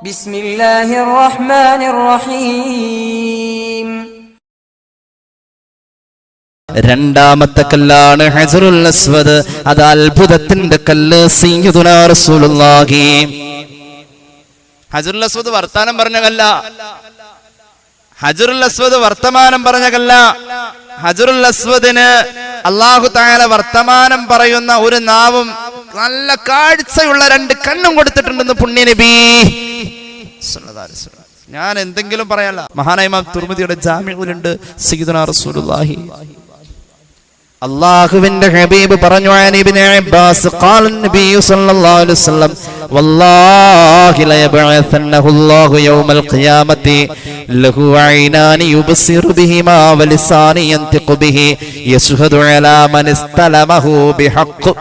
ബിസ്മില്ലാഹിർ റഹ്മാനിർ റഹീം രണ്ടാമത്തെ കല്ലാണ് ഹജറുൽ അസ്വദ്. അത് അത്ഭുതത്തിന്റെ കല്ല് സീയുദുന റസൂലുള്ളാഹി. ഹജറുൽ അസ്വദ് വർത്താനം പറഞ്ഞ കല്ല. ഹജറുൽ അസ്വദ് വർത്തമാനം പറഞ്ഞ കല്ല. ഹജറുൽ അസ്വദിന് അള്ളാഹു താല വർത്തമാനം പറയുന്ന ഒരു നാവും നല്ല കാഴ്ചയുള്ള രണ്ട് കണ്ണും കൊടുത്തിട്ടുണ്ടെന്ന് പുണ്യനബി ഞാൻ എന്തെങ്കിലും പറയാല്ല മഹാനായ്മ തുർമതിയുടെ ജാമ്യങ്ങളുണ്ട് സീദന റസൂലുള്ളാഹി. അള്ളാഹുവിന്റെ ഹബീബ് പറഞ്ഞു അനിബിനെ അബ്ബാസ് ഖാല നബി അലൈഹി വസല്ലം വല്ലാഹി യൗമൽ ഖിയാമത്തി ലഹു യുബ്സിറു ബിഹി അലാ ബിഹഖ്.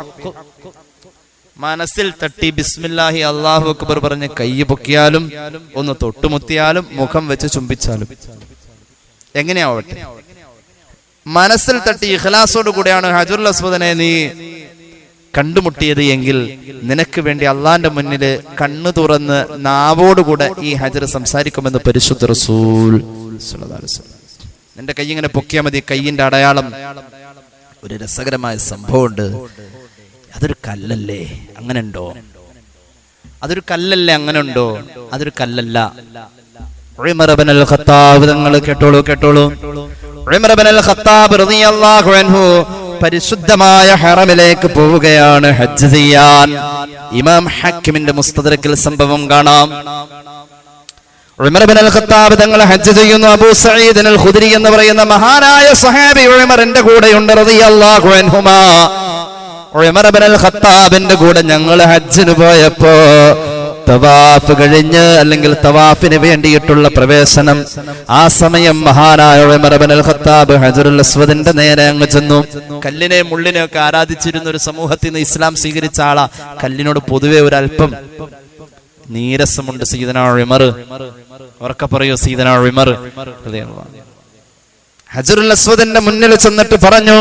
മനസ്സിൽ തട്ടി ബിസ്മില്ലാഹി അള്ളാഹു അക്ബർ പറഞ്ഞ് കൈ പൊക്കിയാലും ഒന്ന് തൊട്ടുമുത്തിയാലും മുഖം വെച്ച് ചുംബിച്ചാലും. എങ്ങനെയാവട്ടെ? മനസ്സിൽ തട്ടി ഇഖ്ലാസോട് കൂടെയാണ് ഹജുർ അസ്വദനെ നീ കണ്ടുമുട്ടിയത് എങ്കിൽ നിനക്ക് വേണ്ടി അള്ളാന്റെ മുന്നിൽ കണ്ണു തുറന്ന് നാവോടുകൂടെ ഈ ഹജർ സംസാരിക്കുമെന്ന് പരിശുദ്ധ റസൂൽ. നിന്റെ കൈ ഇങ്ങനെ പൊക്കിയാൽ മതി. കയ്യിന്റെ അടയാളം ഒരു രസകരമായ സംഭവമുണ്ട്. അതൊരു കല്ലല്ലേ? അങ്ങനെ ഉണ്ടോ അതൊരു കല്ലല്ലേ? അങ്ങനെ ഉണ്ടോ അതൊരു കല്ലല്ല. തങ്ങൾ കേട്ടോളൂ കേട്ടോളൂ. പരിശുദ്ധമായ ഹറമിലേക്ക് പോവുകയാണ് ഹജ്ജ് ചെയ്യാൻ. ഇമാം ഹക്കിമിന്റെ മുസ്തദ്രക്കിൽ സംഭവം കാണാം. ഉമർ ഇബ്നുൽ ഖത്താബ് തങ്ങൾ ഹജ്ജ് ചെയ്യുന്നു. അബൂ സഈദ് അൽ ഖുദരി എന്ന് പറയുന്ന മഹാനായ സഹാബി ഉമറിന്റെ കൂടെയുണ്ട് റളിയല്ലാഹു അൻഹുമാ. ഖത്താബിന്റെ കൂടെ ഞങ്ങൾ ഹജ്ജിന് പോയപ്പോ തവാഫ് കഴിഞ്ഞ് അല്ലെങ്കിൽ തവാഫിന് വേണ്ടിയിട്ടുള്ള പ്രവേശനം. ആ സമയം മഹാനായ ഉമർ ഇബ്നുൽ ഖത്താബ് ഹജറുൽ അസ്വദിന്റെ നേരെ അങ്ങ് ചെന്നു. കല്ലിനെ മുള്ളിനെ ഒക്കെ ആരാധിച്ചിരുന്ന ഒരു സമൂഹത്തിൽ നിന്ന് ഇസ്ലാം സ്വീകരിച്ച ആളാ. കല്ലിനോട് പൊതുവെ ഒരല്പം നീരസമുണ്ട് സീതനാഴിമർ ഉമർ. ഉറക്കെ പറയൂ സീതനാഴിമർ ഉമർ. അൻഹു. ഹജറുൽ അസ്വദിന്റെ മുന്നിൽ ചെന്നിട്ട് പറഞ്ഞു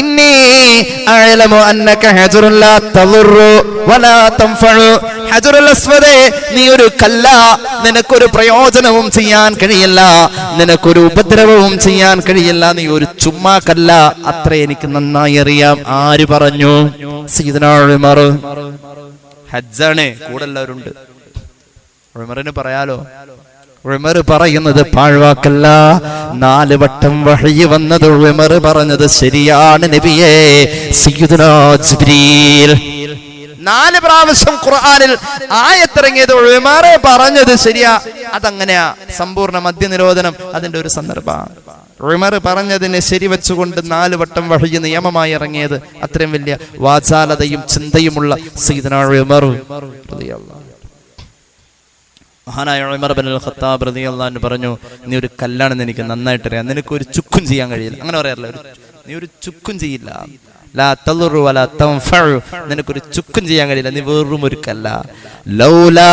ഇന്നി അഅലമു അന്നക ഹജറുല്ലാ തളറു വലാ തൻഫഉ ഹജറുൽ അസ്വദേ നീ ഒരു കല്ല നിനക്കൊരു പ്രയോജനവും ചെയ്യാൻ കഴിയില്ല നിനക്കൊരു ഉപദ്രവവും ചെയ്യാൻ കഴിയില്ല നീ ഒരു ചുമ്മാ കല്ല. അത്ര എനിക്ക് നന്നായി അറിയാം. ആര് പറഞ്ഞു? സീദന ഉമർ. ഹജ്ജാണ് കൂടെ എല്ലാവരുണ്ട്. ഉമറിന് പറയാലോ? ഉമർ പറയുന്നത് പാഴ്വാക്കല്ല. നാല് വട്ടം വഴി വന്നത് ഉമർ പറഞ്ഞത് ശരിയാണ് നബിയേ. നാല് പ്രാവശ്യം ഖുർആനിൽ ആയത്തിറങ്ങിയത് ഉമർ പറഞ്ഞത് ശരിയാ. അതങ്ങനെയാ. സമ്പൂർണ മദ്യനിരോധനം അതിന്റെ ഒരു സന്ദർഭമാണ്. ഉമർ പറഞ്ഞതിനെ ശരിവെച്ചുകൊണ്ട് നാല് വട്ടം വഴി നിയമമായി ഇറങ്ങിയത് അത്രയും വലിയ വാചാലതയും ചിന്തയുമുള്ള സയ്യിദുനാ ഉമർ. മഹാനായ ഉമർ ബിൻ ഖത്താബ് റളിയല്ലാഹു അൻഹു പറഞ്ഞു നീ ഒരു കല്ലാണെന്ന് എനിക്ക് നന്നായിട്ട് അറിയാം നിനക്ക് ഒരു ചുക്കും ചെയ്യാൻ കഴിയില്ല. അങ്ങനെ പറയാറില്ല നീ ഒരു ചുക്കും ചെയ്യില്ല. നിനക്കൊരു ചുക്കും ചെയ്യാൻ കഴിയില്ല. നീ വെറും ഒരു കല്ല. ലൗലാ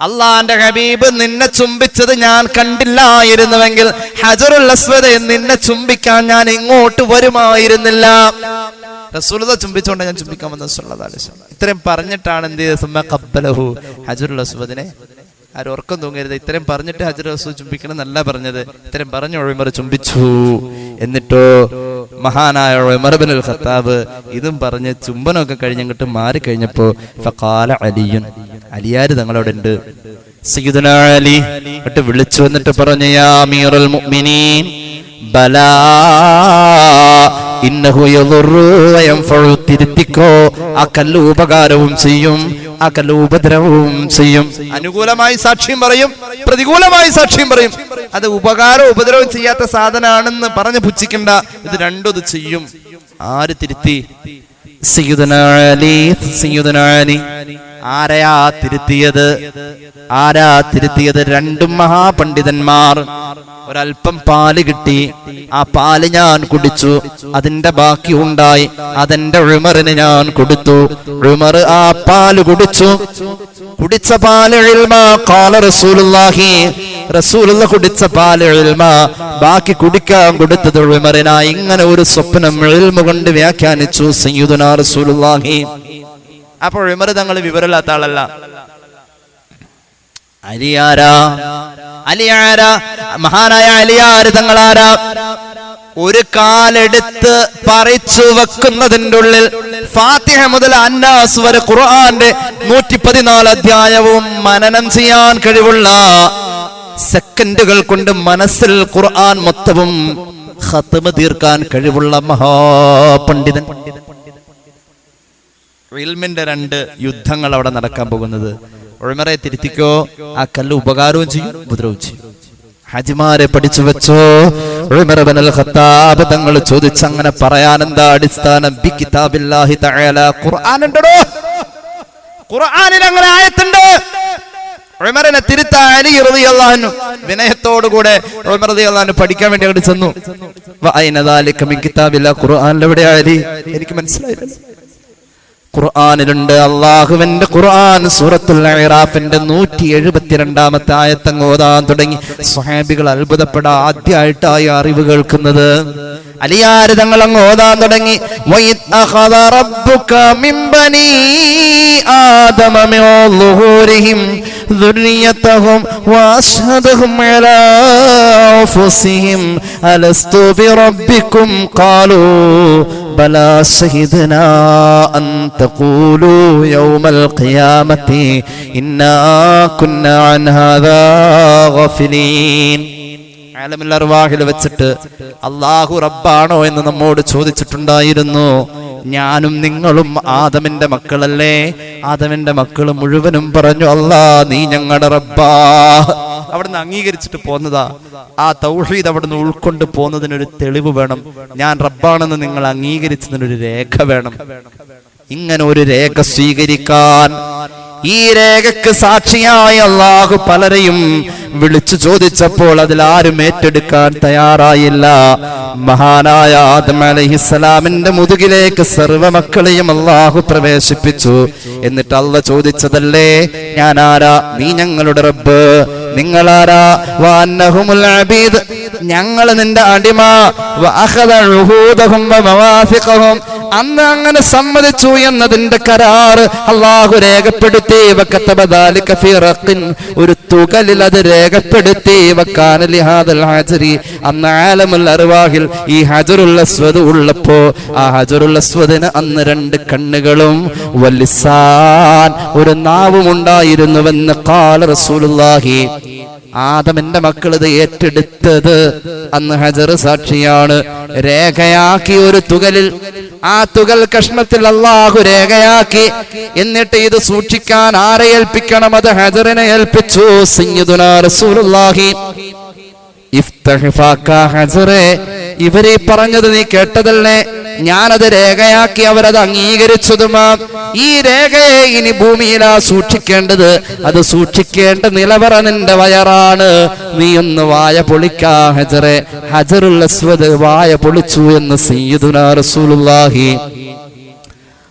അള്ളാന്റെ ഹബീബ് നിന്നെ ചുംബിച്ചത് ഞാൻ കണ്ടില്ലായിരുന്നുവെങ്കിൽ ഹജറുൽ അസ്വദ് നിന്നെ ചുംബിക്കാൻ ഞാൻ ഇങ്ങോട്ട് വരുമായിരുന്നില്ല. റസൂലത ചുംബിച്ചോണ്ട് ഞാൻ ചുംബിക്കാൻ വന്ന വസല്ലം. ഇത്രയും പറഞ്ഞിട്ടാണ് എന്ത് ഖബ്ബലഹു ഹജറുൽ അസ്വദിനെ. ആരും ഉറക്കം തൂങ്ങരുത്. ഇത്രയും പറഞ്ഞിട്ട് ഹജർ അസ്വദ് ചുംബിക്കണം എന്നല്ല പറഞ്ഞത്. ഇത്രയും പറഞ്ഞു ഒഴിമർ ചുംബിച്ചു. എന്നിട്ടോ മഹാനായ ഇബ്നുൽ ഖത്താബ് ഇതും പറഞ്ഞ് ചുംബനൊക്കെ കഴിഞ്ഞിട്ട് മാറി കഴിഞ്ഞപ്പോ ഫഖാല അലിയുൻ അലിയാര് തങ്ങളവിടെ ഉണ്ട് അലി എന്നിട്ട് വിളിച്ചു വന്നിട്ട് പറഞ്ഞു യാ അമീറുൽ മുഅ്മിനീൻ ബലാ ഇന്നഹു ആ കല്ല് ഉപകാരവും ചെയ്യും ആ കല്ല് ഉപദ്രവവും ചെയ്യും. അനുകൂലമായി സാക്ഷ്യം പറയും പ്രതികൂലമായി സാക്ഷ്യം പറയും. അത് ഉപകാരം ഉപദ്രവം ചെയ്യാത്ത സാധനമാണെന്ന് പറഞ്ഞ് പുച്ഛിക്കണ്ട. ഇത് രണ്ടും ചെയ്യും. ആര് തിരുത്തി? സയ്യിദുന അലി. ആരെയാ തിരുത്തിയത്? ആരാ തിരുത്തിയത്? രണ്ടും മഹാപണ്ഡിതന്മാർ. ഒരൽപ്പം പാൽ കിട്ടി. ആ പാൽ ഞാൻ കുടിച്ചു. അതിന്റെ ബാക്കി ഉണ്ടായി. അതെന്റെ ഉഴിമറിന് ഞാൻ കൊടുത്തു. ഉമർ ആ പാൽ കുടിച്ചു. കുടിച്ച പാൽ റസൂലുള്ളാഹി. റസൂലുള്ള കുടിച്ച പാൽ ബാക്കി കുടിക്കാൻ കൊടുത്തത് ഉമറിന ഇങ്ങനെ ഒരു സ്വപ്നം ഇൽമ കൊണ്ട് വ്യാഖ്യാനിച്ചു സയ്യിദുനാ റസൂലുള്ളാഹി. അപ്പോൾ വിമർ തങ്ങൾ വിവരമില്ലാത്ത ആളല്ല. അലിയാരാ അലിയാരാ മഹാനായ അലിയാര് തങ്ങളാരാ ഒരു കാലെടുത്ത് പറിച്ചു വെക്കുന്നതിന്റെ ഉള്ളിൽ ഫാത്തിഹ മുതൽ അന്നാസ് വരെ ഖുർആന്റെ നൂറ്റി പതിനാല് അധ്യായവും മനനം ചെയ്യാൻ കഴിവുള്ള സെക്കൻഡുകൾ കൊണ്ട് മനസ്സിൽ ഖുർആൻ മൊത്തവും ഹത്തമ തീർക്കാൻ കഴിവുള്ള മഹാപണ്ഡിതൻ. ഇൽമിന്റെ രണ്ട് യുദ്ധങ്ങൾ അവിടെ നടക്കാൻ പോകുന്നത്. ഒഴിമറെ തിരുത്തിക്കോ ആ കല്ല് ഉപകാരവും ചെയ്യും ഉപദ്രവവും ചെയ്യും. ഹജിമാരെ പഠിച്ചു വെച്ചോ ഖത്താബ് തങ്ങൾ ചോദിച്ചു അങ്ങനെ പറയാൻ എന്താ അടിസ്ഥാനം? ബി കിതാബില്ലാഹി തആല ഖുർആൻ ഉണ്ടോ ഖുർആനിൽ അങ്ങനെ ആയത്തുണ്ട്? ഉമറിനെ തിരുത്ത അലി റളിയല്ലാഹു അൻഹു വിനയത്തോടുകൂടെ ഉമർ റളിയല്ലാഹു പഠിക്കാൻ വേണ്ടി അങ്ങോട്ട് ചെന്നു. വഅൈന ദാലിക മിൻ കിതാബില്ലാഹി ഖുർആനിൽ എവിടെയാ അലി? എനിക്ക് മനസ്സിലായില്ല. ഖുർആനിലുണ്ട് അള്ളാഹുവിന്റെ ഖുർആൻ സൂറത്തുൽ ഇറാഫിന്റെ നൂറ്റി എഴുപത്തിരണ്ടാമത്തെ ആയത്തങ്ങ് ഓതാൻ തുടങ്ങി സ്വഹാബികൾ അത്ഭുതപ്പെടാ ആദ്യമായിട്ടായി അറിവ് കേൾക്കുന്നത് അലിയാര് തങ്ങൾ അങ്ങ് ഓതാൻ തുടങ്ങി വഇദ് അഖദ റബ്ബുക മിൻ ബനീ ആദമ മിൻ ളുഹൂരിഹിം ذريتهم وأشهدهم على أنفسهم ألست بربكم قالوا بلى شهدنا أن تقولوا يوم القيامة إنا كنا عن هذا غافلين ആലമിൽ അർവാഹിൽ വെച്ചിട്ട് അള്ളാഹു റബ്ബാണോ എന്ന് നമ്മോട് ചോദിച്ചിട്ടുണ്ടായിരുന്നു ഞാനും നിങ്ങളും ആദമിന്റെ മക്കളല്ലേ ആദമിന്റെ മക്കൾ മുഴുവനും പറഞ്ഞു അല്ലാ നീ ഞങ്ങളുടെ റബ്ബാ അവിടുന്ന് അംഗീകരിച്ചിട്ട് പോന്നതാ. ആ തൗഹീദ് അവിടുന്ന് ഉൾക്കൊണ്ട് പോകുന്നതിനൊരു തെളിവ് വേണം. ഞാൻ റബ്ബാണെന്ന് നിങ്ങൾ അംഗീകരിച്ചതിനൊരു രേഖ വേണം. ഇങ്ങനെ ഒരു രേഖ സ്വീകരിക്കാൻ ഈ രേഖക്ക് സാക്ഷിയായ അള്ളാഹു പലരെയും വിളിച്ചു ചോദിച്ചപ്പോൾ അതിൽ ആരും ഏറ്റെടുക്കാൻ തയ്യാറായില്ല. മഹാനായ ആദം അലഹിസ്സലാമിന്റെ മുതുകിലേക്ക് സർവ മക്കളെയും അള്ളാഹു പ്രവേശിപ്പിച്ചു. എന്നിട്ട് അള്ള ചോദിച്ചതല്ലേ? ഞാൻ ആരാ? നീ ഞങ്ങളുടെ റബ്ബ്. നിങ്ങളാരാ? വാന്നഹുമുൽ അബീദ്. ഞങ്ങൾ നിന്റെ അടിമ. അന്ന് അങ്ങനെ സമ്മതിച്ചു എന്നതിന്റെ കരാർ അള്ളാഹു രേഖപ്പെടുത്തി. ഒരു തുകലിൽ അത് രേഖപ്പെടുത്തി. അന്ന് ആലമുൽ അർവാഹിൽ ഈ ഹജറുൽ അസ്വദ് ഉള്ളപ്പോ. ആ ഹജറുൽ അസ്വദിന് അന്ന് രണ്ട് കണ്ണുകളും. വല്ലിസാൻ ഒരു നാവും ഉണ്ടായിരുന്നുവെന്ന് കാല റസൂലുള്ളാഹി ആദമിന്റെ മക്കൾ ഇത് ഏറ്റെടുത്തത്. അന്ന് ഹജർ സാക്ഷിയാണ്. രേഖയാക്കി ഒരു തുകലിൽ ആ തുകൽ കഷ്ണത്തിൽ അള്ളാഹു രേഖയാക്കി. എന്നിട്ട് ഇത് സൂക്ഷിക്കാൻ ആരെ ഏൽപ്പിക്കണം? അത് ഹജറിനെ ഏൽപ്പിച്ചു. സയ്യിദുനാ റസൂലുള്ളാഹി. ഇവരെ പറഞ്ഞത് നീ കേട്ടതല്ലേ ഞാനത് രേഖയാക്കി അവരത് അംഗീകരിച്ചതുമാ ഈ രേഖയെ ഇനി ഭൂമിയിലാ സൂക്ഷിക്കേണ്ടത് അത് സൂക്ഷിക്കേണ്ട നിലവറ നിന്റെ വയറാണ് നീ ഒന്ന് വായ പൊളിക്കാ ഹജറെ ഹജറുൽ അസ്വദ് വായ പൊളിച്ചു എന്ന് സയ്യിദുനാ റസൂലുള്ളാഹി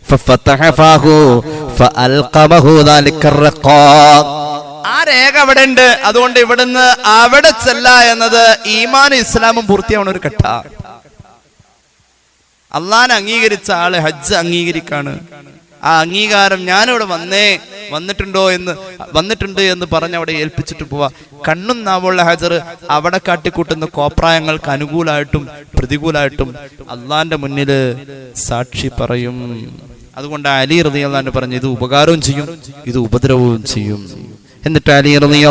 ففتح فاه فألقمه ذلك الرقاق ആ രേഖ അവിടെ ഉണ്ട് അതുകൊണ്ട് ഇവിടുന്ന് അവിടെ ചെല്ല എന്നത് ഈമാൻ ഇസ്ലാമും പൂർത്തിയാവണ ഒരു ഘട്ട. അള്ളാൻ അംഗീകരിച്ച ആൾ ഹജ്ജ് അംഗീകരിക്കാണ്. ആ അംഗീകാരം ഞാനിവിടെ വന്നേ വന്നിട്ടുണ്ടോ എന്ന് വന്നിട്ടുണ്ട് എന്ന് പറഞ്ഞ് അവിടെ ഏൽപ്പിച്ചിട്ട് പോവാ. കണ്ണും നാവുള്ള ഹജർ അവിടെ കാട്ടിക്കൂട്ടുന്ന കോപ്രായങ്ങൾക്ക് അനുകൂലമായിട്ടും പ്രതികൂലമായിട്ടും അള്ളാന്റെ മുന്നിൽ സാക്ഷി പറയും. അതുകൊണ്ട് അലി അള്ളഹാൻ പറഞ്ഞു ഇത് ഉപകാരവും ചെയ്യും ഇത് ഉപദ്രവവും ചെയ്യും. എന്നിട്ട് അലി റതി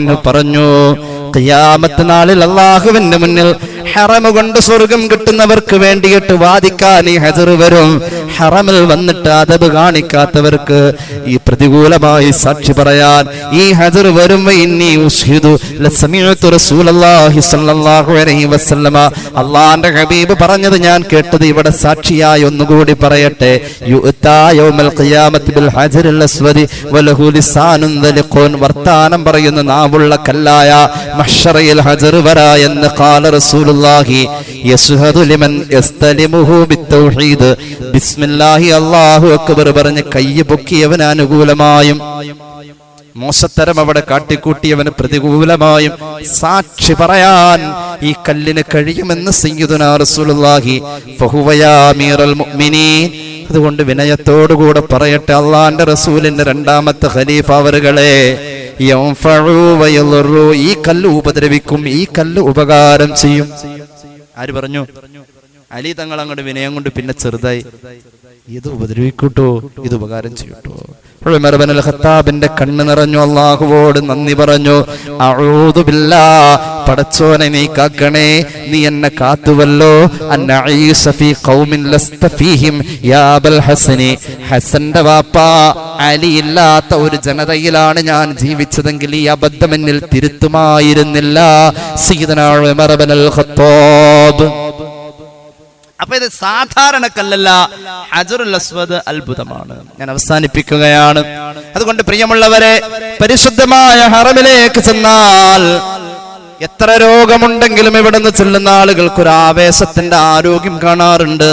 അൻഹു പറഞ്ഞു ഖിയാമത്ത് നാളിൽ അള്ളാഹുവിന്റെ മുന്നിൽ ഹറമ കൊണ്ട് സ്വർഗം കിട്ടുന്നവർക്ക് വേണ്ടിയിട്ട് വാദിക്കാൻ ഈ ഹജർ വരും. ഹറമിൽ വന്നിട്ട് അതബ് കാണിക്കാത്തവർക്ക് ഈ പ്രതികൂലമായി സാക്ഷി പറയാൻ ഈ ഹജർ വരും. അള്ളാന്റെ ഹബീബ് പറഞ്ഞത് ഞാൻ കേട്ടത് ഇവിടെ സാക്ഷിയായി ഒന്നുകൂടി പറയട്ടെ. വർത്താനം പറയുന്ന നാവുള്ള കല്ലായ മഹ്ശറിൽ ഹജർ വരാ എന്ന് ഖാല റസൂലുള്ളാഹി യസ്ഹദു ലിമൻ ബിസ്മില്ലാഹി അല്ലാഹു അക്ബർ പറഞ്ഞ് കയ്യ് പൊക്കിയവൻ അനുകൂലമായും മോശത്തരം അവിടെ കാട്ടിക്കൂട്ടിയവന് പ്രതികൂലമായും സാക്ഷി പറയാൻ ഈ കല്ലിന് കഴിയുമെന്ന് അതുകൊണ്ട് വിനയത്തോടുകൂടെ പറയട്ടെ അള്ളാന്റെ റസൂലിന്റെ രണ്ടാമത്തെ ഖലീഫ് വയളുറു. ഈ കല്ല് ഉപദ്രവിക്കും ഈ കല്ല് ഉപകാരം ചെയ്യും. ആര് പറഞ്ഞു? അലി തങ്ങൾ അങ്ങോട്ട് വിനയം കൊണ്ട് പിന്നെ ചെറുതായി ഇത് ഉപദ്രവിക്കൂട്ടോ ഇത് ഉപകാരം ചെയ്യൂട്ടോ. ഉമർ ഇബ്നുൽ ഖത്താബിന്റെ കണ്ണ് നിറഞ്ഞു. അള്ളാഹുവോട് നന്ദി പറഞ്ഞു. അഊദു ബില്ലാ പടച്ചോനെ നീ കാക്കണേ നീ എന്നെ കാത്തുവല്ലോ. ഹസന്റെ വാപ്പ അലി ഇല്ലാത്ത ഒരു ജനതയിലാണ് ഞാൻ ജീവിച്ചതെങ്കിൽ ഈ അബദ്ധം എന്നിൽ തിരുത്തുമായിരുന്നില്ല സീതനാൾ ഖത്താബ്. അപ്പൊ ഇത് സാധാരണ കല്ലല്ല അസ്വദ് അത്ഭുതമാണ്. ഞാൻ അവസാനിപ്പിക്കുകയാണ്. അതുകൊണ്ട് പ്രിയമുള്ളവരെ പരിശുദ്ധമായ ഹറമിലേക്ക് ചെന്നാൽ എത്ര രോഗമുണ്ടെങ്കിലും ഇവിടെ നിന്ന് ചെല്ലുന്ന ആളുകൾക്ക് ഒരു ആവേശത്തിന്റെ ആരോഗ്യം കാണാറുണ്ട്.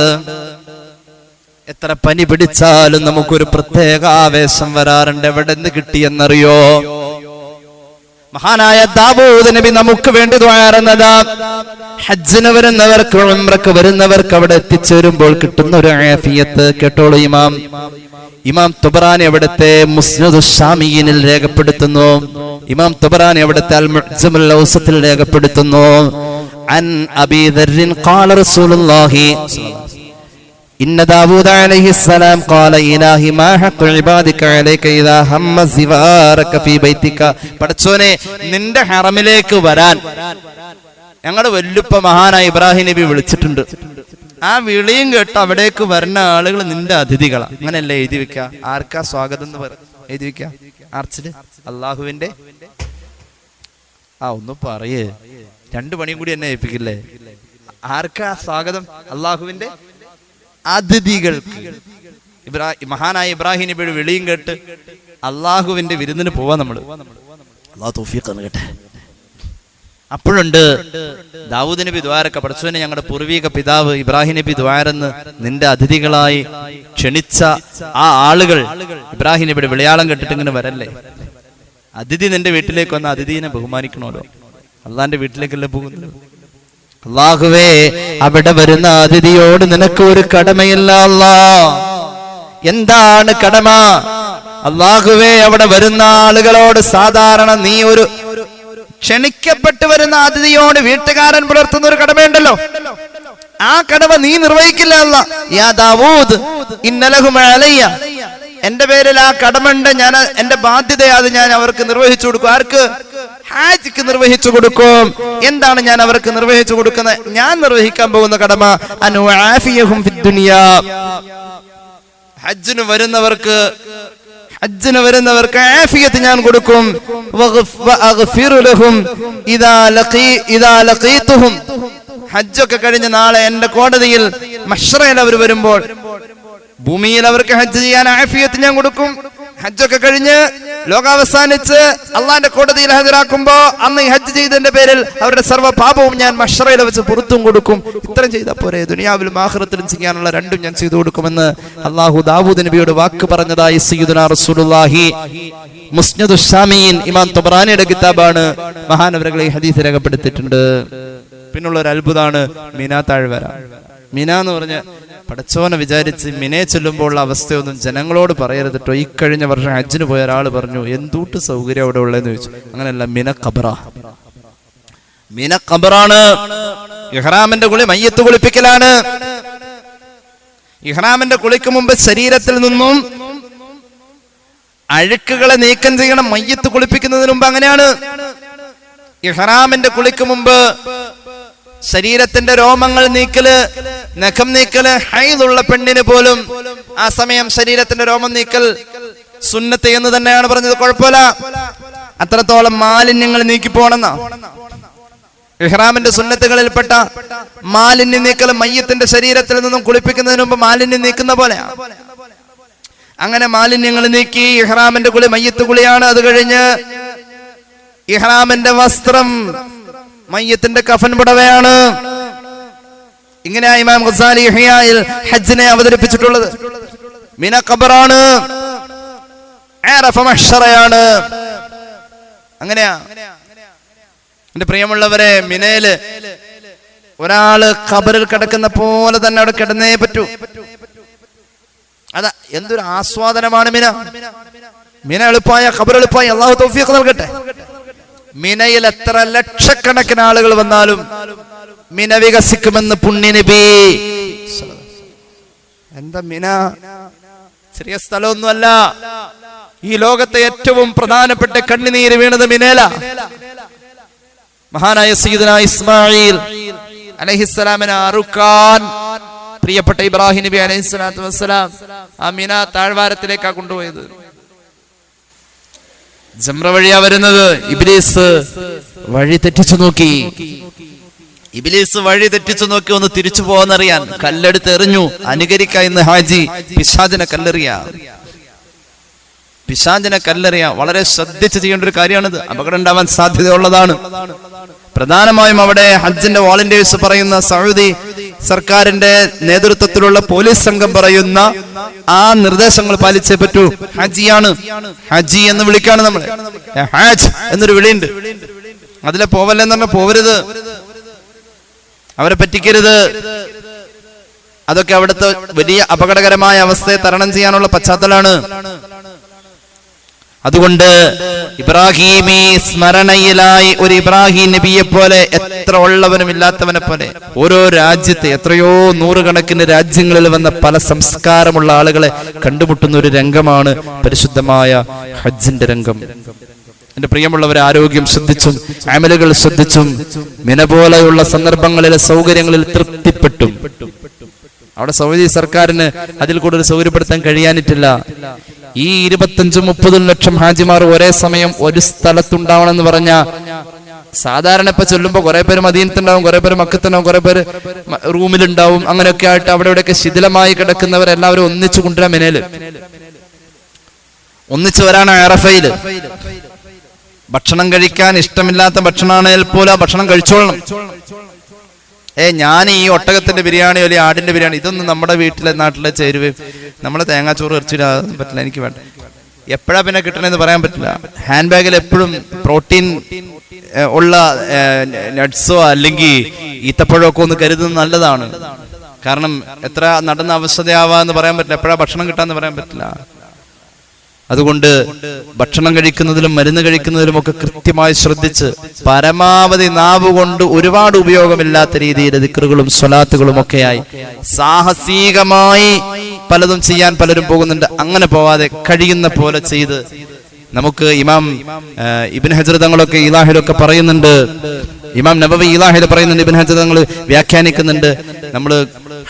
എത്ര പനി പിടിച്ചാലും നമുക്കൊരു പ്രത്യേക ആവേശം വരാറുണ്ട്. എവിടെ നിന്ന് കിട്ടിയെന്നറിയോ? മഹാനായ ദാവൂദ് നബി നമുക്ക് വേണ്ടി ദ്വാരുന്നത് ഹജ്ജിന് വരുന്നവർക്ക് ഉംറക്ക് വരുന്നവർക്ക് അവിടെ എത്തിച്ചേരുമ്പോൾ കിട്ടുന്ന ഒരു ആഫിയത്ത്. കേട്ടോളൂ ഇമാം. ഇമാം തുബറാനി അവിടുത്തെ മുസ്നദു ഷാമിയിനിൽ രേഖപ്പെടുത്തുന്നു. ഇമാം തുബറാനി അവിടുത്തെ അൽ മുഅ്ജമുൽ ഔസത്തിൽ രേഖപ്പെടുത്തുന്നു. അൻ അബീ ഖാല റസൂലുള്ളാഹി. إن داود عليه السلام قال إلهي ما حق عبادك عليك إذا هم زوارك في بيتك പടച്ചോനെ നിന്റെ ഹറമിലേക്ക് വരാൻ ഞങ്ങളുടെ വല്ലുപ്പ മഹാനായ ഇബ്രാഹിം നബി വിളിച്ചിട്ടുണ്ട് ആ വിളിയും കേട്ട് അവിടേക്ക് വരുന്ന ആളുകൾ നിന്റെ അതിഥികളാ അങ്ങനെയല്ലേ എഴുതി വെക്ക ആർക്കാ സ്വാഗതം എന്ന് പറ എഴുതി വെക്ക ആർച്ചില് അള്ളാഹുവിന്റെ ആ ഒന്ന് പറയേ രണ്ടു പണിയും കൂടി എന്നെ ഏൽപ്പിക്കില്ലേ ആർക്കാ സ്വാഗതം അള്ളാഹുവിന്റെ അതിഥികൾക്ക്. ഇബ്രാഹിം മഹാനായ ഇബ്രാഹിം നബിയുടെ വിളിയും കേട്ട് അള്ളാഹുവിന്റെ വിരുന്നിന് പോവാ തൗഫീഖ് കേട്ടെ അപ്പോഴുണ്ട് ദാവൂദ് നബി ദ്വാരക്ക പഠിച്ചവനെ ഞങ്ങളുടെ പൂർവീക പിതാവ് ഇബ്രാഹിം നബി ദ്വാരെന്ന് നിന്റെ അതിഥികളായി ക്ഷണിച്ച ആ ആളുകൾ ഇബ്രാഹിം നബിയുടെ വിളയാളം കെട്ടിട്ട് ഇങ്ങനെ വരല്ലേ? അതിഥി നിന്റെ വീട്ടിലേക്ക് വന്ന അതിഥിനെ ബഹുമാനിക്കണമല്ലോ. അള്ളാന്റെ വീട്ടിലേക്കല്ലേ പോകുന്നത്? അള്ളാഹുവേ അവിടെ വരുന്ന അതിഥിയോട് നിനക്ക് ഒരു കടമയില്ല അല്ലാ എന്താണ് കടമ? അള്ളാഹുവേ അവിടെ വരുന്ന ആളുകളോട് സാധാരണ നീ ഒരു ക്ഷണിക്കപ്പെട്ട് വരുന്ന അതിഥിയോട് വീട്ടുകാരൻ പുലർത്തുന്ന ഒരു കടമയുണ്ടല്ലോ. ആ കടമ നീ നിർവഹിക്കില്ല അല്ല യാ ദാവൂദ് ഇന്നലഹും അലയ്യ. എന്റെ പേരിൽ ആ കടമുണ്ട് ഞാൻ എന്റെ ബാധ്യത അത് ഞാൻ അവർക്ക് നിർവഹിച്ചു കൊടുക്കും. ആർക്ക്? ഹാജിക്ക് നിർവഹിച്ചു കൊടുക്കും. എന്താണ് ഞാൻ അവർക്ക് നിർവഹിച്ചു കൊടുക്കുന്നത്? ഞാൻ നിർവഹിക്കാൻ പോകുന്ന കടമ അനുഹും ഹജ്ജിന് വരുന്നവർക്ക് ഹജ്ജിന് വരുന്നവർക്ക് ആഫിയത്ത് ഞാൻ കൊടുക്കും. ഹജ്ജൊക്കെ കഴിഞ്ഞ് നാളെ എന്റെ കോടതിയിൽ മഷ്റയിൽ അവർ വരുമ്പോൾ ഭൂമിയിൽ അവർക്ക് ഹജ്ജ് ചെയ്യാൻ ആഫിയത്ത് ഞാൻ കൊടുക്കും. ഹജ്ജൊക്കെ കഴിഞ്ഞ് ലോകാവസാനിച്ച് അള്ളാന്റെ കോടതിയിൽ ഹാജരാക്കുമ്പോ അന്ന് ഈ ഹജ്ജ് ചെയ്തതിന്റെ പേരിൽ അവരുടെ സർവ പാപവും ഞാൻ മഷറയിൽ വെച്ച് പുറത്തും കൊടുക്കും. ഇത്രയും ചെയ്താൽ പോരെ. ദുനിയാവിലും ആഹ്റത്തിലും ചെയ്യാനുള്ള രണ്ടും ഞാൻ ചെയ്തു കൊടുക്കുമെന്ന് അള്ളാഹു ദാവൂദ് നബിയോട് വാക്ക് പറഞ്ഞതായി സയ്യിദുനാ റസൂലുള്ളാഹി മുസ്നദു ഷാമീൻ ഇമാം തൊബറാനിയുടെ കിതാബാണ്. മഹാനവരകളെ ഹദീസ് രേഖപ്പെടുത്തിയിട്ടുണ്ട്. പിന്നുള്ള ഒരു അത്ഭുതമാണ് മീനാ താഴ്വര. മീന എന്ന് പറഞ്ഞ പടച്ചോനെ വിചാരിച്ച് മിനെ ചൊല്ലുമ്പോൾ ഉള്ള അവസ്ഥയൊന്നും ജനങ്ങളോട് പറയരുത് കേട്ടോ ഈ കഴിഞ്ഞ വർഷം ഹജ്ജിന് പോയ ഒരാൾ പറഞ്ഞു എന്തൂട്ട് സൗകര്യം അവിടെ ഉള്ളതെന്ന് ചോദിച്ചു. അങ്ങനെയല്ല മിന കബറ മിന കബറാണ് ഇഹ്റാമിന്റെ കുളി മയ്യത്ത് കുളിപ്പിക്കലാണ്. ഇഹ്റാമിന്റെ കുളിക്ക് മുമ്പ് ശരീരത്തിൽ നിന്നും അഴുക്കുകളെ നീക്കം ചെയ്യണം മയ്യത്ത് കുളിപ്പിക്കുന്നതിന് മുമ്പ് അങ്ങനെയാണ്. ഇഹ്റാമിന്റെ കുളിക്ക് മുമ്പ് ശരീരത്തിന്റെ രോമങ്ങൾ നീക്കൽ നഖം നീക്കൽ ഹൈതുള്ള പെണ്ണിന് പോലും ആ സമയം ശരീരത്തിന്റെ രോമം നീക്കൽ സുന്നത്ത് എന്ന് തന്നെയാണ് പറഞ്ഞത്. കുഴപ്പമില്ല. അത്രത്തോളം മാലിന്യങ്ങൾ നീക്കി പോണെന്നാ ഇഹ്റാമിന്റെ സുന്നത്തുകളിൽപ്പെട്ട മാലിന്യം നീക്കൽ മയ്യത്തിന്റെ ശരീരത്തിൽ നിന്നും കുളിപ്പിക്കുന്നതിന് മുമ്പ് മാലിന്യം നീക്കുന്ന പോലെയാണ് അങ്ങനെ മാലിന്യങ്ങൾ നീക്കി ഇഹ്റാമിന്റെ കുളി മയ്യത്ത് കുളിയാണ്. അത് കഴിഞ്ഞ് ഇഹ്റാമിന്റെ വസ്ത്രം മയ്യത്തിന്റെ കഫൻ പുടവയാണ്. ഇങ്ങനെ ഇമാം ഖസാലി ഹിയായിൽ ഹജ്ജിനെ അവതരിപ്പിച്ചിട്ടുള്ളത്. മിന ഖബറാണ്. ആറഫ മഹ്ശറയാണ് അങ്ങനെയാ. എന്റെ പ്രിയമുള്ളവരെ മിനയിൽ ഒരാൾ ഖബറിൽ കിടക്കുന്ന പോലെ തന്നെ അവിടെ കിടന്നേ പറ്റൂ. അതാ എന്തൊരു ആസ്വാദനമാണ് മിന. മിന എളുപ്പമായ ഖബർ അള്ളാഹു തൗഫീഖ് നൽകട്ടെ. മിനയിൽ എത്ര ലക്ഷക്കണക്കിന് ആളുകൾ വന്നാലും മിന വികസിക്കുമെന്ന് പുണ്യനബി. എന്താ മിന? ചെറിയ സ്ഥലമൊന്നുമല്ല. ഈ ലോകത്തെ ഏറ്റവും പ്രധാനപ്പെട്ട കണ്ണുനീര് വീണത് മിനേല. മഹാനായ സീദന ഇസ്മായിൽ അലഹിസ്സലാമിനെ അറുക്കാൻ പ്രിയപ്പെട്ട ഇബ്രാഹിം നബി അലഹി സ്വലാത്തു വസ്സലാം ആ മിന താഴ്വാരത്തിലേക്കാ കൊണ്ടുപോയത്. ജംറ വഴിയാ വരുന്നത് ഇബിലീസ് വഴി തെറ്റിച്ചു നോക്കി. ഇബിലീസ് വഴി തെറ്റിച്ചു നോക്കി ഒന്ന് തിരിച്ചു പോകാന്നറിയാൻ കല്ലെടുത്ത് എറിഞ്ഞു. അനുകരിക്ക എന്ന് ഹാജി. പിശാദിനെ കല്ലെറിയ. പിശാചിനെ കല്ലെറിയ. വളരെ ശ്രദ്ധിച്ച് ചെയ്യേണ്ട ഒരു കാര്യമാണിത്. അപകടം ഉണ്ടാവാൻ സാധ്യതയുള്ളതാണ്. പ്രധാനമായും അവിടെ ഹജ്ജിന്റെ വോളണ്ടിയേഴ്സ് പറയുന്ന സൗദി സർക്കാരിന്റെ നേതൃത്വത്തിലുള്ള പോലീസ് സംഘം പറയുന്ന ആ നിർദ്ദേശങ്ങൾ പാലിച്ചേ പറ്റൂ. ഹജിയാണ് ഹജി എന്ന് വിളിക്കാണ് നമ്മൾ ഹാജ് എന്നൊരു വിളിയുണ്ട്. അതിലെ പോവല്ലെന്ന് പറഞ്ഞാൽ പോവരുത്. അവരെ പറ്റിക്കരുത്. അതൊക്കെ അവിടുത്തെ വലിയ അപകടകരമായ അവസ്ഥയെ തരണം ചെയ്യാനുള്ള പശ്ചാത്തലമാണ്. അതുകൊണ്ട് ഇബ്രാഹീമി സ്മരണയിലായി ഒരു ഇബ്രാഹിം നബിയെ പോലെ എത്ര ഉള്ളവനും ഇല്ലാത്തവനെ പോലെ ഓരോ രാജ്യത്തെ എത്രയോ നൂറുകണക്കിന് രാജ്യങ്ങളിൽ വന്ന പല സംസ്കാരമുള്ള ആളുകളെ കണ്ടുമുട്ടുന്ന ഒരു രംഗമാണ് പരിശുദ്ധമായ ഹജ്ജിന്റെ രംഗം. എന്റെ പ്രിയമുള്ളവരെ ആരോഗ്യം ശ്രദ്ധിച്ചും അമലുകൾ ശ്രദ്ധിച്ചും മിന പോലെയുള്ള സന്ദർഭങ്ങളിലെ സൗകര്യങ്ങളിൽ തൃപ്തിപ്പെട്ടും. അവിടെ സൗദി സർക്കാരിന് അതിൽ കൂടുതൽ സൗകര്യപ്പെടുത്താൻ കഴിയാനിട്ടില്ല. ഈ ഇരുപത്തഞ്ചും മുപ്പതും ലക്ഷം ഹാജിമാർ ഒരേ സമയം ഒരു സ്ഥലത്തുണ്ടാവണം എന്ന് പറഞ്ഞ സാധാരണ ഇപ്പൊ ചൊല്ലുമ്പോ കുറെ പേര് മദീനത്തുണ്ടാവും കുറെ പേര് മക്കത്തുണ്ടാവും കുറെ പേര് റൂമിലുണ്ടാവും. അങ്ങനെയൊക്കെ ആയിട്ട് അവിടെ ഇവിടെയൊക്കെ ശിഥിലമായി കിടക്കുന്നവരെല്ലാവരും ഒന്നിച്ചു കൊണ്ടുവരാൻ മെനേൽ. ഒന്നിച്ചു വരാണ് അറഫയിൽ. ഭക്ഷണം കഴിക്കാൻ ഇഷ്ടമില്ലാത്ത ഭക്ഷണമാണെങ്കിൽ പോലും ഭക്ഷണം കഴിച്ചോളണം. ഏ ഞാൻ ഈ ഒട്ടകത്തിന്റെ ബിരിയാണി അല്ലെങ്കിൽ ആടിന്റെ ബിരിയാണി ഇതൊന്നും നമ്മുടെ വീട്ടിലെ നാട്ടിലെ ചേരുവ്. നമ്മളെ തേങ്ങാച്ചോറ് ഇറച്ചിടാൻ പറ്റില്ല എനിക്ക് വേണ്ട. എപ്പോഴാ പിന്നെ കിട്ടണമെന്ന് പറയാൻ പറ്റില്ല. ഹാൻഡ് ബാഗിൽ എപ്പോഴും പ്രോട്ടീൻ ഉള്ള നട്ട്സോ അല്ലെങ്കിൽ ഈത്തപ്പഴമൊക്കെ ഒന്ന് കരുതുന്നത് നല്ലതാണ്. കാരണം എത്ര നടന്ന അവസ്ഥയാവാന്ന് പറയാൻ പറ്റില്ല എപ്പോഴാ ഭക്ഷണം കിട്ടാന്ന് പറയാൻ പറ്റില്ല. അതുകൊണ്ട് ഭക്ഷണം കഴിക്കുന്നതിലും മരുന്ന് കഴിക്കുന്നതിലും ഒക്കെ കൃത്യമായി ശ്രദ്ധിച്ച് പരമാവധി നാവ് കൊണ്ട് ഒരുപാട് ഉപയോഗമില്ലാത്ത രീതിയിൽ ദിക്കറുകളും സ്വലാത്തുകളും ഒക്കെയായി. സാഹസികമായി പലതും ചെയ്യാൻ പലരും പോകുന്നുണ്ട്. അങ്ങനെ പോവാതെ കഴിയുന്ന പോലെ ചെയ്ത് നമുക്ക് ഇമാം ഇബിൻ ഹജ്രതങ്ങളൊക്കെ ഇലാഹിലൊക്കെ പറയുന്നുണ്ട്. ഇമാം നബവി ഇലാഹിൽ പറയുന്നുണ്ട് ഇബിൻ ഹജർ തങ്ങൾ വ്യാഖ്യാനിക്കുന്നുണ്ട്. നമ്മൾ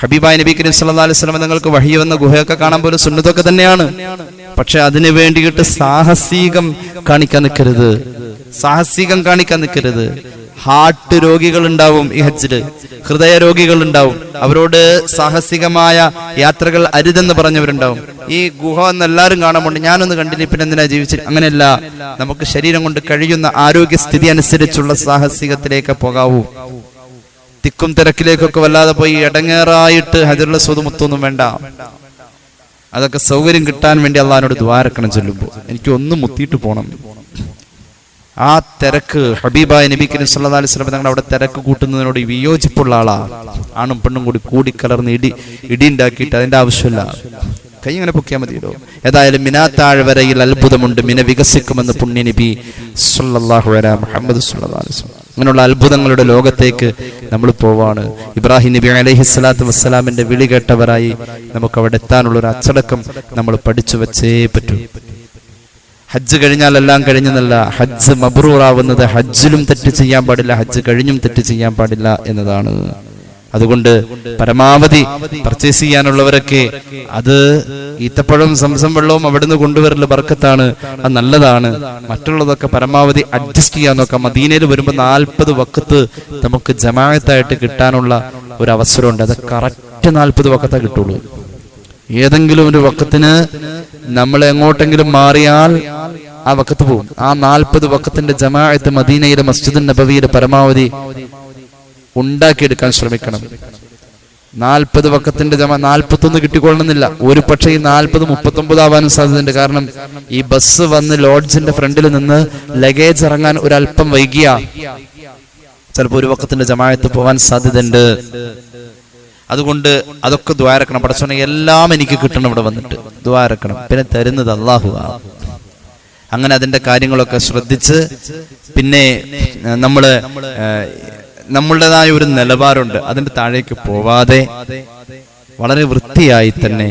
ഹബീബായ നബി കരീം സല്ലാ അലൈഹി വസല്ലം തങ്ങൾക്ക് വഹിയ വന്ന ഗുഹയൊക്കെ കാണാൻ പോലും സുന്നതൊക്കെ തന്നെയാണ്. പക്ഷെ അതിനു വേണ്ടിയിട്ട് സാഹസികം കാണിക്കാൻ നിൽക്കരുത്. സാഹസികം കാണിക്കാൻ നിൽക്കരുത്. ഹാർട്ട് രോഗികൾ ഉണ്ടാവും ഈ ഹജ്ജിൽ. ഹൃദയ രോഗികൾ ഉണ്ടാവും. അവരോട് സാഹസികമായ യാത്രകൾ അരുതെന്ന് പറഞ്ഞവരുണ്ടാവും. ഈ ഗുഹ എന്ന് എല്ലാവരും കാണുമ്പോൾ ഞാനൊന്ന് കണ്ടില്ല പിന്നെ എന്തിനാ ജീവിച്ചു അങ്ങനെയല്ല. നമുക്ക് ശരീരം കൊണ്ട് കഴിയുന്ന ആരോഗ്യസ്ഥിതി അനുസരിച്ചുള്ള സാഹസികത്തിലേക്ക് പോകാവൂ. തിക്കും തിരക്കിലേക്കൊക്കെ വല്ലാതെ പോയി ഇടങ്ങേറായിട്ട് ഹജറുള്ള സ്വതുമുത്തൊന്നും വേണ്ട. അതൊക്കെ സൗകര്യം കിട്ടാൻ വേണ്ടി അള്ളഹാനോട് ദ്വാരക്കണം ചൊല്ലുമ്പോൾ എനിക്ക് ഒന്ന് മുത്തിയിട്ട് പോകണം ആ തിരക്ക് ഹബീബായ നബി കരീം സല്ലല്ലാഹു അലൈഹി തങ്ങൾ അവിടെ തിരക്ക് കൂട്ടുന്നതിനോട് വിയോജിപ്പുള്ള ആളാ. ആണും പെണ്ണും കൂടി കൂടിക്കലർന്ന് ഇടി ഇടി ഉണ്ടാക്കിയിട്ട് അതിന്റെ ആവശ്യമില്ല. കൈ ഇങ്ങനെ പൊക്കിയാൽ മതിയല്ലോ. ഏതായാലും മിനാത്താഴ്വരയിൽ അത്ഭുതമുണ്ട്. മിന വികസിക്കുമെന്ന് പുണ്യ നബി സല്ലല്ലാഹു അലൈഹി മുഹമ്മദ് സല്ലല്ലാഹു അലൈഹി അങ്ങനെയുള്ള അത്ഭുതങ്ങളുടെ ലോകത്തേക്ക് നമ്മൾ പോവാണ്. ഇബ്രാഹിം നബി അലൈഹി സ്വലാത്തു വസ്സലാമിന്റെ വിളി കേട്ടവരായി നമുക്ക് അവിടെ എത്താനുള്ള ഒരു അച്ചടക്കം നമ്മൾ പഠിച്ചു വെച്ചേ പറ്റൂ. ഹജ്ജ് കഴിഞ്ഞാൽ എല്ലാം കഴിഞ്ഞെന്നല്ല ഹജ്ജ് മബ്രൂറാവുന്നത് ഹജ്ജിലും തെറ്റ് ചെയ്യാൻ പാടില്ല ഹജ്ജ് കഴിഞ്ഞും തെറ്റ് ചെയ്യാൻ പാടില്ല എന്നതാണ്. അതുകൊണ്ട് പരമാവധി പർച്ചേസ് ചെയ്യാനുള്ളവരൊക്കെ അത് ഈത്തപ്പഴവും സംസം വെള്ളവും അവിടുന്ന് കൊണ്ടുവരൽ ബർക്കത്താണ്. അത് നല്ലതാണ്. മറ്റുള്ളതൊക്കെ പരമാവധി അഡ്ജസ്റ്റ് ചെയ്യാൻ നോക്കാം. മദീനയിൽ വരുമ്പോൾ നാൽപ്പത് വക്കത്ത് നമുക്ക് ജമായത്തായിട്ട് കിട്ടാനുള്ള ഒരു അവസരമുണ്ട്. അത് കറക്റ്റ് നാൽപ്പത് വക്കത്താ കിട്ടുള്ളൂ. ഏതെങ്കിലും ഒരു വക്കത്തിന് നമ്മൾ എങ്ങോട്ടെങ്കിലും മാറിയാൽ ആ വക്കത്ത് പോകും. ആ നാൽപ്പത് വക്കത്തിന്റെ ജമാഅത്ത് മദീനയിലെ മസ്ജിദ് നബവിയുടെ പരമാവധി ഉണ്ടാക്കിയെടുക്കാൻ ശ്രമിക്കണം. നാൽപ്പത് വക്കത്തിന്റെ ജമ നാൽപ്പത്തൊന്ന് കിട്ടിക്കൊള്ളണമെന്നില്ല. ഒരു പക്ഷേ ഈ നാൽപ്പത് മുപ്പത്തൊമ്പത് ആവാനും സാധ്യതയുണ്ട്. കാരണം ഈ ബസ് വന്ന് ലോഡ്ജിന്റെ ഫ്രണ്ടിൽ നിന്ന് ലഗേജ് ഇറങ്ങാൻ ഒരല്പം വൈകിയ. ചിലപ്പോൾ ഒരു വക്കത്തിന്റെ ജമായത്ത് പോവാൻ സാധ്യതയുണ്ട്. അതുകൊണ്ട് അതൊക്കെ ദ്വാരക്കണം പടച്ചോനെ എല്ലാം എനിക്ക് കിട്ടണം ഇവിടെ വന്നിട്ട്. ദ്വാരക്കണം പിന്നെ തരുന്നത് അള്ളാഹു അങ്ങനെ അതിന്റെ കാര്യങ്ങളൊക്കെ ശ്രദ്ധിച്ച് പിന്നെ നമ്മൾ നമ്മളുടേതായ ഒരു നിലവാരമുണ്ട് അതിന്റെ താഴേക്ക് പോവാതെ വളരെ വൃത്തിയായി തന്നെ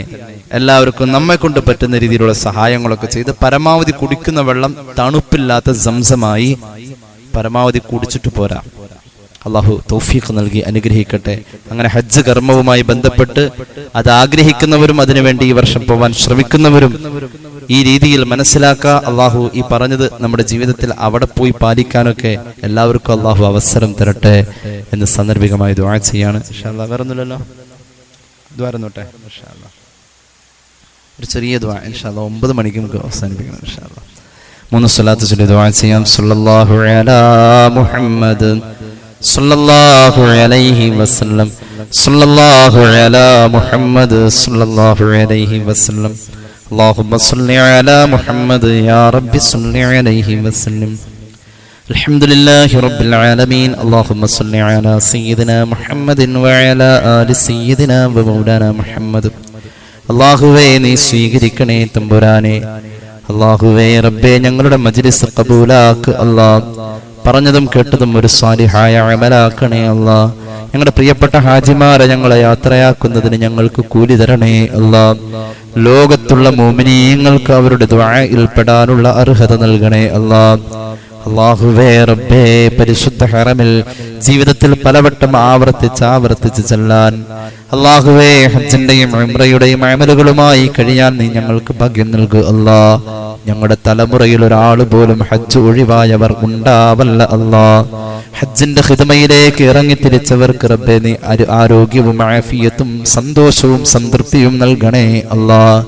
എല്ലാവർക്കും നമ്മെ കൊണ്ട് പറ്റുന്ന രീതിയിലുള്ള സഹായങ്ങളൊക്കെ ചെയ്ത് പരമാവധി കുടിക്കുന്ന വെള്ളം തണുപ്പില്ലാത്ത സംസമായി പരമാവധി കുടിച്ചിട്ട് പോരാ. അള്ളാഹു തൗഫീഖ് നൽകി അനുഗ്രഹിക്കട്ടെ. അങ്ങനെ ഹജ്ജ് കർമ്മവുമായി ബന്ധപ്പെട്ട് അത് ആഗ്രഹിക്കുന്നവരും അതിനുവേണ്ടി ഈ വർഷം പോവാൻ ശ്രമിക്കുന്നവരും ഈ രീതിയിൽ മനസ്സിലാക്കുക അള്ളാഹു ഈ പറഞ്ഞത് നമ്മുടെ ജീവിതത്തിൽ അവിടെ പോയി പാലിക്കാനൊക്കെ എല്ലാവർക്കും അള്ളാഹു അവസരം തരട്ടെ എന്ന് സന്ദർഭികമായി ദ്വാ ചെയ്യാണ്. ഒരു ചെറിയ ഒമ്പത് മണിക്ക് അവസാനിപ്പിക്കണം മൂന്ന് സ്വലാത്ത് ചൊല്ലി ദ്വാ ചെയ്യാം. സല്ലല്ലാഹു അലാ മുഹമ്മദ് സല്ലല്ലാഹു അലൈഹി വസല്ലം. സല്ലല്ലാഹു അലാ മുഹമ്മദ് സല്ലല്ലാഹു അലൈഹി വസല്ലം. اللهم صل على محمد يا رب صل عليه وسلم الحمد لله رب العالمين اللهم صل على سيدنا محمد وعلى آل سيدنا ومولانا محمد അള്ളാഹുവേ നീ സ്വീകരിക്കണേ തമ്പുരാനെ അള്ളാഹുവേ റബ്ബേ ഞങ്ങളുടെ മജ്ലിസ് കബൂലാക്ക് അല്ലാ പറഞ്ഞതും കേട്ടതും ഒരു സ്വാലിഹായ അമലാക്കണേ അല്ലാ ഞങ്ങളുടെ പ്രിയപ്പെട്ട ഹാജിമാരെ ഞങ്ങളെ യാത്രയാക്കുന്നതിന് ഞങ്ങൾക്ക് കൂലി തരണേ അല്ലാ. ലോകത്തുള്ള മോമിനീയങ്ങൾക്ക് അവരുടെ ദ്വായിൽ പെടാനുള്ള അർഹത നൽകണേ അല്ലാ. റബ്ബേ പരിശുദ്ധ ഹറമിൽ ജീവിതത്തിൽ പലവട്ടം ആവർത്തിച്ച് ആവർത്തിച്ച് ചെല്ലാൻ. അള്ളാഹുവേ ഹജ്ജിന്റെയും അമലുകളുമായി കഴിയാൻ നീ ഞങ്ങൾക്ക് ഭാഗ്യം നൽകു അല്ലാ. ഞങ്ങളുടെ തലമുറയിൽ ഒരാൾ പോലും ഹജ്ജ് ഒഴിവായവർ ഉണ്ടാവല്ല അല്ലാ. ഹജ്ജിന്റെ ഹിതമയിലേക്ക് ഇറങ്ങി തിരിച്ചവർക്ക് റബ്ബേ നീ ആര്- ആരോഗ്യവും ആഫിയത്തും സന്തോഷവും സംതൃപ്തിയും നൽകണേ അല്ലാ.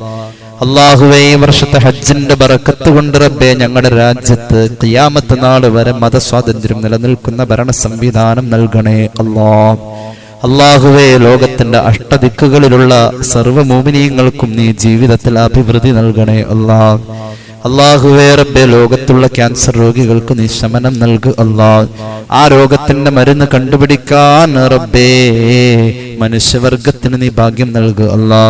അള്ളാഹുവേ ഈ വർഷത്തെ ഹജ്ജിന്റെ ബറക്കത്ത് കൊണ്ട് റബ്ബേ ഞങ്ങളുടെ രാജ്യത്ത് ഖിയാമത്ത് നാൾ വരെ മതസ്വാതന്ത്ര്യം നിലനിൽക്കുന്ന ഭരണ സംവിധാനം നൽകണേ അല്ലാ. അള്ളാഹുവേ ലോകത്തിന്റെ അഷ്ടദിക്കുകളിലുള്ള സർവമോമിനീയങ്ങൾക്കും നീ ജീവിതത്തിൽ അഭിവൃദ്ധി നൽകണേ അല്ലാ അള്ളാഹുവേ റബ്ബെ ലോകത്തുള്ള ക്യാൻസർ രോഗികൾക്ക് നീ ശമനം നൽകു അല്ലാ ആ രോഗത്തിന്റെ മരുന്ന് കണ്ടുപിടിക്കാൻ റബ്ബേ മനുഷ്യവർഗത്തിന് നീ ഭാഗ്യം നൽകു അല്ലാ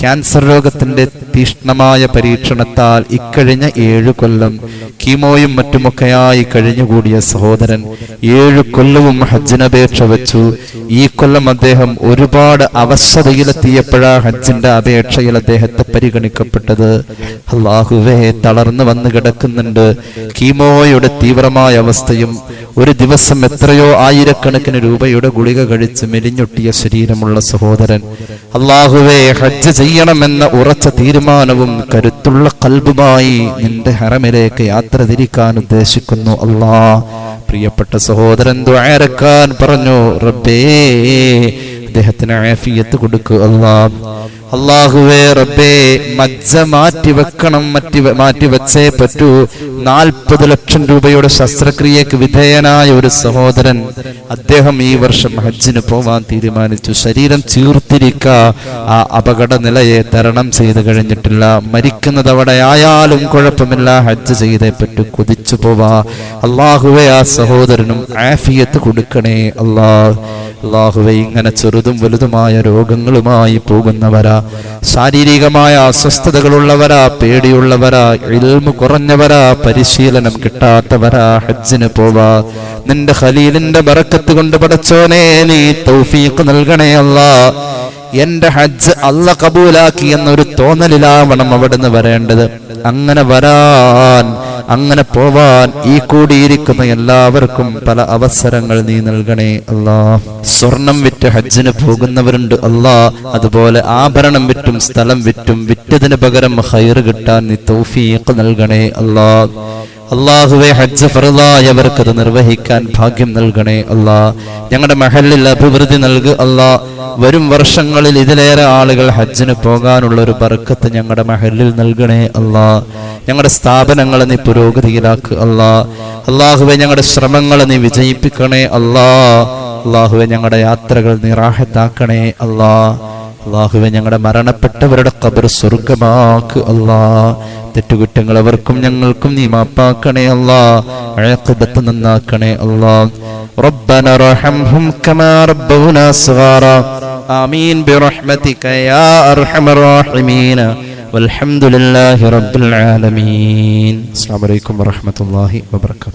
ക്യാൻസർ രോഗത്തിന്റെ തീഷ്ണമായ പരീക്ഷണത്താൽ ഇക്കഴിഞ്ഞ ഏഴു കൊല്ലം കീമോയും മറ്റുമൊക്കെയായി കഴിഞ്ഞുകൂടിയ സഹോദരൻ ഏഴു കൊല്ലവും ഹജ്ജിനപേക്ഷ വെച്ചു. ഈ കൊല്ലം അദ്ദേഹം ഒരുപാട് അവസ്ഥയിലെത്തിയപ്പോഴാണ് ഹജ്ജിന്റെ അപേക്ഷയിൽ അദ്ദേഹത്തെ പരിഗണിക്കപ്പെട്ടത്. അള്ളാഹുവേ തളർന്നു വന്ന് കിടക്കുന്നുണ്ട്. കീമോയുടെ തീവ്രമായ അവസ്ഥയും ഒരു ദിവസം എത്രയോ ആയിരക്കണക്കിന് രൂപയുടെ ഗുളിക കഴിച്ച് മെലിഞ്ഞൊട്ടിയ ശരീരമുള്ള സഹോദരൻ. അള്ളാഹുവേ ഹജ്ജ് ചെയ്യണമെന്ന ഉറച്ച തീരുമാനവും കരുത്തുള്ള കൽബുമായി നിന്റെ ഹറമിലേക്ക് യാത്ര തിരിക്കാൻ ഉദ്ദേശിക്കുന്നു അള്ളാ. പ്രിയപ്പെട്ട സഹോദരൻ ദ്വാരക്കാൻ പറഞ്ഞു റബ്ബേ അദ്ദേഹത്തിന് ആഫിയത്ത് കൊടുക്കുക അള്ളാഹുവേ റബ്ബേ മജ്ജ മാറ്റി വെക്കണം മറ്റി മാറ്റി വെച്ചേ പറ്റൂ. നാൽപ്പത് ലക്ഷം രൂപയുടെ ശസ്ത്രക്രിയക്ക് വിധേയനായ ഒരു സഹോദരൻ അദ്ദേഹം ഈ വർഷം ഹജ്ജിന് പോവാൻ തീരുമാനിച്ചു. ശരീരം ചീർത്തിരിക്ക ആ അപകട നിലയെ തരണം ചെയ്ത് കഴിഞ്ഞിട്ടില്ല. മരിക്കുന്നത് അവിടെ ആയാലും കുഴപ്പമില്ല ഹജ്ജ് ചെയ്തേ പറ്റൂ. കൊതിച്ചു പോവാ. അള്ളാഹുവേ ആ സഹോദരനും ആഫിയത്ത് കൊടുക്കണേ അല്ലാ അള്ളാഹുവെ ഇങ്ങനെ ചെറുതും വലുതുമായ രോഗങ്ങളുമായി പോകുന്നവരാ ശാരീരികമായ അസ്വസ്ഥതകളുള്ളവരാ പേടിയുള്ളവരാ ഇൽമു കുറഞ്ഞവരാ പരിശീലനം കിട്ടാത്തവരാ ഹജ്ജിന് പോവാ. നിന്റെ ഖലീലിന്റെ ബറക്കത്ത് കൊണ്ട് പടച്ചോനെ നീ തൗഫീഖ് നൽകണേ അല്ലാ. എന്റെ ഹജ്ജ് അല്ല കബൂലാക്കി എന്നൊരു തോന്നലിലാവണം അവിടുന്ന് വരേണ്ടത്. അങ്ങനെ വരാൻ അങ്ങനെ പോവാൻ ഈ കൂടിയിരിക്കുന്ന എല്ലാവർക്കും പല അവസരങ്ങൾ നീ നൽകണേ അല്ലാ. സ്വർണം വിറ്റ് ഹജ്ജിന് പോകുന്നവരുണ്ട് അല്ലാ. അതുപോലെ ആഭരണം വിറ്റും സ്ഥലം വിറ്റും വിറ്റതിന് പകരം ഹൈർ കിട്ടാൻ നീ തൗഫീഖ് നൽകണേ അല്ലാ. അള്ളാഹുവെ ഹജ്ജ് ഫറലായവർക്ക് അത് നിർവഹിക്കാൻ ഭാഗ്യം നൽകണേ അല്ലാ ഞങ്ങളുടെ മഹലിൽ അഭിവൃദ്ധി നൽകുക അല്ലാ വരും വർഷങ്ങളിൽ ഇതിലേറെ ആളുകൾ ഹജ്ജിന് പോകാനുള്ള ഒരു ബർക്കത്ത് ഞങ്ങളുടെ മഹലിൽ നൽകണേ അല്ലാ ഞങ്ങളുടെ സ്ഥാപനങ്ങളെ നീ പുരോഗതിയിലാക്കുക അല്ലാ അള്ളാഹുവെ ഞങ്ങളുടെ ശ്രമങ്ങളെ നീ വിജയിപ്പിക്കണേ അല്ലാ അള്ളാഹുവെ ഞങ്ങളുടെ യാത്രകൾ നിറാഹത്താക്കണേ അല്ലാ അള്ളാഹുവെ ഞങ്ങളുടെ മരണപ്പെട്ടവരുടെ കബർ സ്വർഗമാക്ക് അല്ലാ തെറ്റുകുറ്റങ്ങൾ അവർക്കും ഞങ്ങൾക്കും നീ മാപ്പാക്കണേ അല്ലാ അഴക്കബത്ത് നന്നാക്കണേ അല്ലാ ربنا ارحمهم كما ربونا صغارا آمين برحمتك يا أرحم الراحمين والحمد لله رب العالمين السلام عليكم ورحمة الله وبركاته